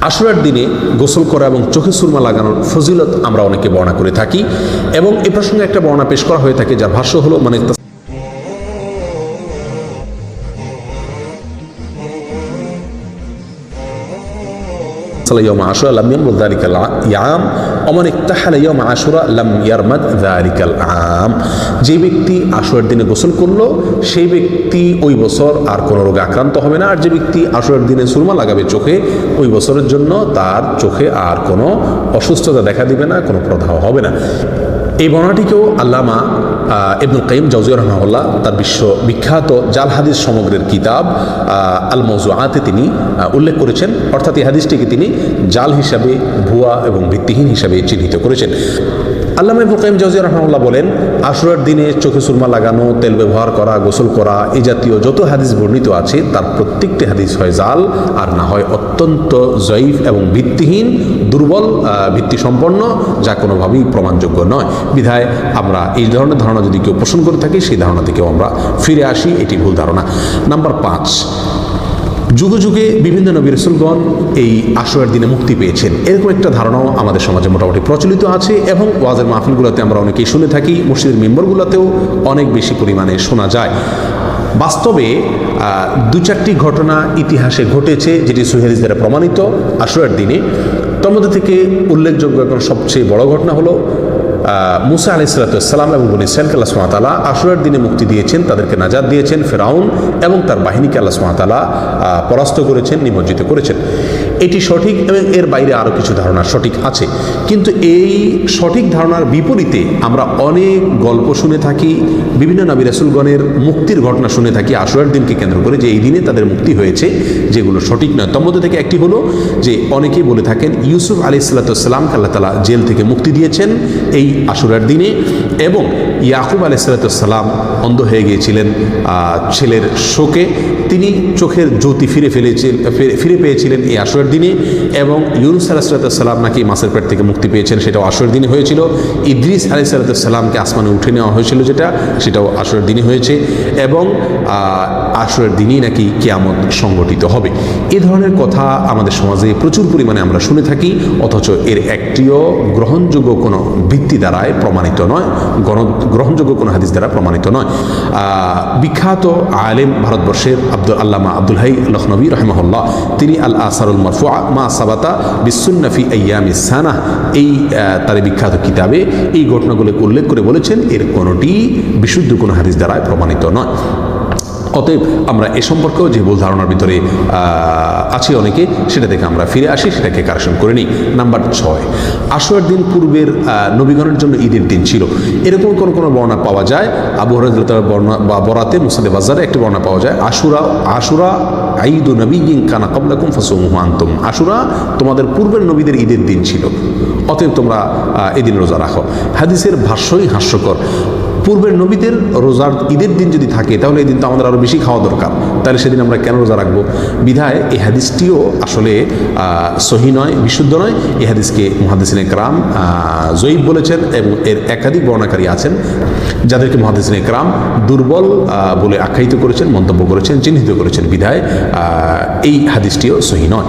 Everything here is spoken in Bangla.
আশুরার দিনে গোসল করা এবং চোখে সুরমা লাগানোর ফজিলত আমরা অনেকে বর্ণনা করে থাকি এবং এ প্রসঙ্গে একটা বর্ণনা পেশ করা হয়ে থাকে যার ভাষ্য হলো মানে يوم عاشوراء لم يمض ذلك العام ومن اكتحل يوم عاشوراء لم يرمد ذلك العام যে ব্যক্তি আশুরার দিনে গোসল করলো সেই ব্যক্তি ওই বছর আর কোনো রোগে আক্রান্ত হবে না আর যে ব্যক্তি আশুরার দিনে সুরমা লাগাবে চোখে ওই বছরের জন্য তার চোখে আর কোনো অসুস্থতা দেখা দিবে না কোনো প্রদাহ হবে না এই বর্ণাটিকেও আল্লামা আহ, ইবনুল কাইম জাউজিয়া রহমাউল্লাহ তার বিশ্ব বিখ্যাত জাল হাদিস সমগ্রের কিতাব আল মৌজুআতে তিনি উল্লেখ করেছেন। অর্থাৎ এই হাদিসটিকে তিনি জাল হিসাবে ভুয়া এবং ভিত্তিহীন হিসাবে চিহ্নিত করেছেন। আল্লামা ইবনুল কাইম জাউজিয়া রহমাউল্লাহ বলেন আশুরার দিনে চোখে সুরমা লাগানো তেল ব্যবহার করা গোসল করা এই জাতীয় যত হাদিস বর্ণিত আছে তার প্রত্যেকটি হাদিস হয় জাল আর না হয় অত্যন্ত জয়ীফ এবং ভিত্তিহীন দুর্বল আহ, ভিত্তিসম্পন্ন যা কোনোভাবেই প্রমাণযোগ্য নয়। বিধায় আমরা এই ধরনের ধারণা যদি কেউ পোষণ করে থাকি, সেই ধারণা থেকেও আমরা ফিরে আসি। এটি ভুল ধারণা। নাম্বার পাঁচ, যুগে যুগে বিভিন্ন নবী রসুলগণ এই আশুরার দিনে মুক্তি পেয়েছেন। এরকম একটা ধারণাও আমাদের সমাজে মোটামুটি প্রচলিত আছে এবং ওয়াজের মাহফিলগুলোতে আমরা অনেকেই শুনে থাকি, মসজিদের মেম্বরগুলোতেও অনেক বেশি পরিমাণে শোনা যায়। বাস্তবে দু চারটি ঘটনা ইতিহাসে ঘটেছে যেটি সুহেরিস দ্বারা প্রমাণিত আশুরার দিনে। তার মধ্যে থেকে উল্লেখযোগ্য এখন সবচেয়ে বড় ঘটনা হলো মুসা আলি সালাতাম এবং বনি ইসরায়েলকে আল্লাহ সুমাতালা আসরের দিনে মুক্তি দিয়েছেন, তাদেরকে নাজাদ দিয়েছেন, ফেরাউন এবং তার বাহিনীকে আল্লাহ সুমাতালা পরাস্ত করেছেন, নিমজ্জিত করেছেন। এটি সঠিক এবং এর বাইরে আরও কিছু ধারণা সঠিক আছে। কিন্তু এই সঠিক ধারণার বিপরীতে আমরা অনেক গল্প শুনে থাকি, বিভিন্ন নবী রাসুলগণের মুক্তির ঘটনা শুনে থাকি। আশুরার দিনকে কেন্দ্র করে যে এই দিনে তাদের মুক্তি হয়েছে, যেগুলো সঠিক নয়। তার মধ্যে থেকে একটি হলো যে অনেকেই বলে থাকেন, ইউসুফ আলি সাল্লাতামকে আল্লাহ তালা জেল থেকে মুক্তি দিয়েছেন এই আশুরার দিনে এবং ইয়াকুব আলি সাল্লাতাম অন্ধ হয়ে গিয়েছিলেন ছেলের শোকে। তিনি চোখের জ্যোতি ফিরে ফেলেছিলেন ফিরে পেয়েছিলেন এই আশুরার দিনে এবং ইউনুস আলাহ সাল্লাতাম নাকি মাসের পেট থেকে মুক্তি পেয়েছেন সেটাও আশুরার দিনে হয়েছিল। ইদ্রিস আলি সাল্লাতামকে আসমানে উঠে নেওয়া হয়েছিল যেটা সেটাও আশুরার দিনে হয়েছে এবং আহ, আশুরার দিনই নাকি কেয়ামত সংগঠিত হবে। এ ধরনের কথা আমাদের সমাজে প্রচুর পরিমাণে আমরা শুনে থাকি অথচ এর একটিও গ্রহণযোগ্য কোনো ভিত্তি দ্বারায় প্রমাণিত নয় গণ- গ্রহণযোগ্য কোনো হাদিস দ্বারা প্রমাণিত নয়। বিখ্যাত আলেম ভারতবর্ষের আব্দুল আল্লামা আব্দুল হাই লখনবী রহমহল্লা তিনি আল আসারুল মা সাবাতা বিশ্বন্নাফি আয়াম ইসানাহ এই তার বিখ্যাত কিতাবে এই ঘটনাগুলোকে উল্লেখ করে বলেছেন, এর কোনোটি বিশুদ্ধ কোনো হাদিস দ্বারায় প্রমাণিত নয়। অতএব আমরা এ সম্পর্কেও যে ভুল ধারণার ভিতরে আছি অনেকে, সেটা থেকে আমরা ফিরে আসি, সেটাকে কারেকশন করে নিই। নাম্বার ছয়, আশুয়ার দিন পূর্বের নবীগণের জন্য ঈদের দিন ছিল। এরকম কোনো কোনো বর্ণনা পাওয়া যায়? আবু হরাজতার বর্ণনা, বা বরাতে মুসাদে বাজারে একটি বর্ণনা পাওয়া যায়, আশুরা আশুরা আইদু নবী কানা কবলাকুম ফাসুমুহু আনতুম। আশুরা তোমাদের পূর্বের নবীদের ঈদের দিন ছিল। অতএব তোমরা এদিন রোজা রাখো। হাদিসের ভাষ্যই হাস্যকর। পূর্বের নবীদের রোজার ঈদের দিন যদি থাকে, তাহলে এই দিন তো আমাদের আরও বেশি খাওয়া দরকার। তাহলে সেদিন আমরা কেন রোজা রাখব? বিধায় এই হাদিসটিও আসলে সহি নয়, বিশুদ্ধ নয়। এই হাদিসকে মহাদিসিনে ক্রাম জয়ীব বলেছেন এবং এর একাধিক বর্ণাকারী আছেন, যাদেরকে মহাদিসিনে ক্রাম দুর্বল বলে আখ্যায়িত করেছেন, মন্তব্য করেছেন, চিহ্নিত করেছেন। বিধায় এই হাদিসটিও সহি নয়।